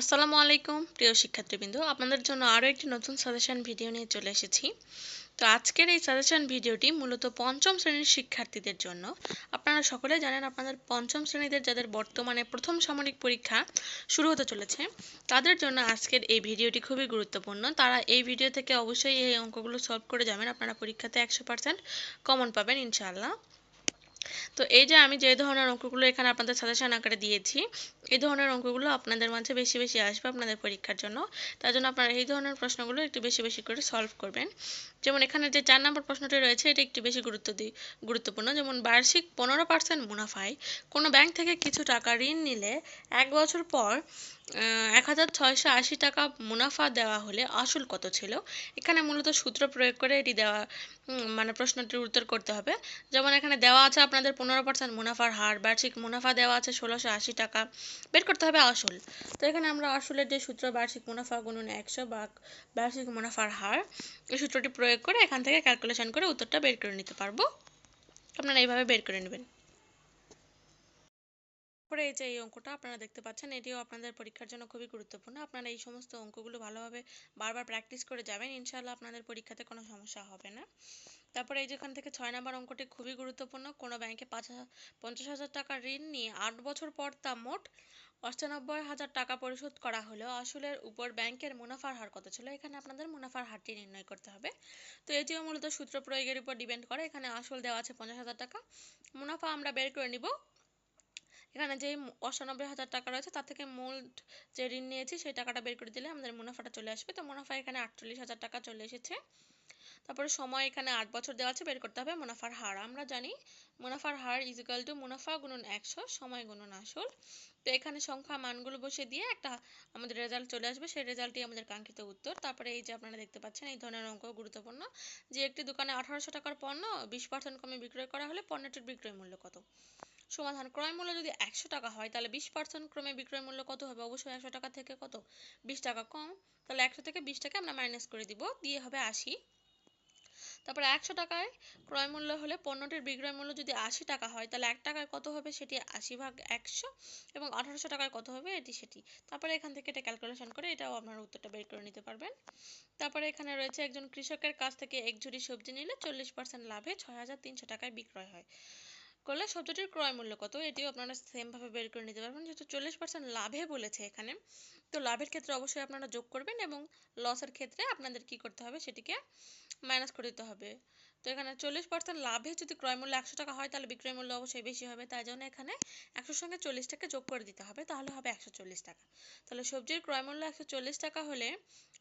আসসালামু আলাইকুম, প্রিয় শিক্ষার্থীবৃন্দ। আপনাদের জন্য আরও একটি নতুন সাজেশন ভিডিও নিয়ে চলে এসেছি। তো আজকের এই সাজেশন ভিডিওটি মূলত পঞ্চম শ্রেণির শিক্ষার্থীদের জন্য। আপনারা সকলে জানেন, আপনাদের পঞ্চম শ্রেণীদের যাদের বর্তমানে প্রথম সামরিক পরীক্ষা শুরু হতে চলেছে, তাদের জন্য আজকের এই ভিডিওটি খুবই গুরুত্বপূর্ণ। তারা এই ভিডিও থেকে অবশ্যই এই অঙ্কগুলো সলভ করে যাবেন। আপনারা পরীক্ষাতে একশো পার্সেন্ট কমন পাবেন, ইনশাআল্লাহ। তো এই যে আমি যে ধরনের অঙ্কগুলো এখানে আপনাদের সাজেশন আকারে দিয়েছি, এই ধরনের অঙ্কগুলো আপনাদের মাঝে বেশি বেশি আসবে আপনাদের পরীক্ষার জন্য। তার জন্য আপনারা এই ধরনের প্রশ্নগুলো একটু বেশি বেশি করে সলভ করবেন। যেমন এখানে যে চার নম্বর প্রশ্নটি রয়েছে, এটা একটু বেশি গুরুত্ব দিই গুরুত্বপূর্ণ। যেমন বার্ষিক পনেরো পার্সেন্ট মুনাফায় কোনো ব্যাংক থেকে কিছু টাকা ঋণ নিলে এক বছর পর এক হাজার ছয়শো আশি টাকা মুনাফা দেওয়া হলে আসল কত ছিল? এখানে মূলত সূত্র প্রয়োগ করে এটি দেওয়া মানে প্রশ্নটির উত্তর করতে হবে। যেমন এখানে দেওয়া আছে আপনাদের পনেরো পার্সেন্ট মুনাফার হার, বার্ষিক মুনাফা দেওয়া আছে ষোলোশো আশি টাকা, বের করতে হবে আসল। তো এখানে আমরা আসলের যে সূত্র, বার্ষিক মুনাফা গুণন একশো বা বার্ষিক মুনাফার হার, এই সূত্রটি প্রয়োগ করে এখান থেকে ক্যালকুলেশন করে উত্তরটা বের করে নিতে পারব। আপনারা এইভাবে বের করে নেবেন। পরে এই যে এই অঙ্কটা আপনারা দেখতে পাচ্ছেন, এটিও আপনাদের পরীক্ষার জন্য খুবই গুরুত্বপূর্ণ। আপনারা এই সমস্ত অঙ্কগুলো ভালোভাবে বারবার প্র্যাকটিস করে যাবেন, ইনশাআল্লাহ আপনাদের পরীক্ষাতে কোনো সমস্যা হবে না। তারপরে এই যেখান থেকে ছয় নম্বর অঙ্কটি খুবই গুরুত্বপূর্ণ। কোনো ব্যাংকে পাঁচ পঞ্চাশ হাজার টাকা ঋণ নিয়ে আট বছর পর তা মোট অষ্টানব্বই হাজার টাকা পরিশোধ করা হলেও আসলের উপর ব্যাংকের মুনাফার হার কত ছিল? এখানে আপনাদের মুনাফার হারটি নির্ণয় করতে হবে। তো এটিও মূলত সূত্র প্রয়োগের উপর ডিপেন্ড করে। এখানে আসল দেওয়া আছে পঞ্চাশ হাজার টাকা। মুনাফা আমরা বের করে নিব। এখানে যে অষ্টানব্বই হাজার টাকা রয়েছে, তার থেকে মূল যে ঋণ নিয়েছি, সেই টাকাটা বের করে দিলে আমাদের মুনাফাটা চলে আসবে। তো মুনাফা এখানে আটচল্লিশ হাজার টাকা চলে এসেছে। তারপরে সময় এখানে আট বছর দেওয়া আছে, বের করতে হবে মুনাফার হার। আমরা জানি মুনাফার হার ইজ ইকাল টু মুনাফা গুণন একশো, সময় গুণন আসল। তো এখানে সংখ্যা মানগুলো বসে দিয়ে একটা আমাদের রেজাল্ট চলে আসবে। সেই রেজাল্টই আমাদের কাঙ্ক্ষিত উত্তর। তারপরে এই যে আপনারা দেখতে পাচ্ছেন, এই ধরনের অঙ্ক গুরুত্বপূর্ণ। যে একটি দোকানে আঠারোশো টাকার পণ্য বিশ পার্সেন্ট কমে বিক্রয় করা হলে পণ্যটির বিক্রয় মূল্য কত? সমাধান, ক্রয় মূল্য যদি একশো টাকা হয়, তাহলে বিশ পার্সেন্ট ক্রমে বিক্রয় মূল্য কত হবে? অবশ্যই একশো টাকা থেকে কত? বিশ টাকা কম। তাহলে একশো থেকে বিশ টাকা আমরা মাইনাস করে দিব। দিয়ে হবে আশি। তারপরে একশো টাকায় ক্রয় মূল্য হলে পণ্যটির বিক্রয় মূল্য যদি আশি টাকা হয়, তাহলে এক টাকায় কত হবে সেটি আশি ভাগ একশো এবং আঠারোশো টাকায় কত হবে এটি সেটি। তারপরে এখান থেকে এটা ক্যালকুলেশন করে এটাও আপনার উত্তরটা বের করে নিতে পারবেন। তারপরে এখানে রয়েছে একজন কৃষকের কাছ থেকে এক ঝুড়ি সবজি নিলে চল্লিশ পার্সেন্ট লাভে ছয় হাজার তিনশো টাকায় বিক্রয় হয়। করলে শব্দটির ক্রয় মূল্য কত? এটিও আপনারা সেমভাবে বের করে নিতে পারবেন। যেহেতু চল্লিশ পার্সেন্ট লাভে বলেছে এখানে, তো লাভের ক্ষেত্রে অবশ্যই আপনারা যোগ করবেন এবং লসের ক্ষেত্রে আপনাদের কি করতে হবে? সেটিকে মাইনাস করে দিতে হবে। এখানে চল্লিশ পার্সেন্ট লাভে যদি ক্রয় মূল্য একশো টাকা হয়, তাহলে বিক্রয় মূল্য অবশ্যই বেশি হবে। তাই জন্য এখানে একশোর সঙ্গে চল্লিশ টাকা যোগ করে দিতে হবে, তাহলে হবে একশো চল্লিশ টাকা। তাহলে সবজির ক্রয় মূল্য একশো চল্লিশ টাকা হলে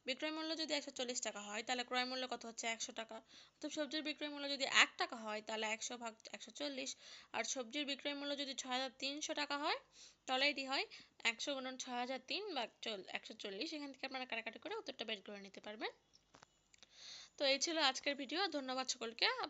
বিক্রয় মূল্য যদি একশো চল্লিশ টাকা হয়, তাহলে ক্রয় মূল্য কত হচ্ছে? একশো টাকা। তো সবজির বিক্রয় মূল্য যদি এক টাকা হয়, তাহলে একশো ভাগ একশো চল্লিশ। আর সবজির বিক্রয় মূল্য যদি ছয় হাজার তিনশো টাকা হয়, তাহলে এটি হয় একশো গুণন ছয় হাজার তিন বা একশো চল্লিশ। এখান থেকে আপনারা কাটাকাটি করে উত্তরটা বের করে নিতে পারবেন। তো এই ছিল আজকের ভিডিও। ধন্যবাদ সকলকে। আপনার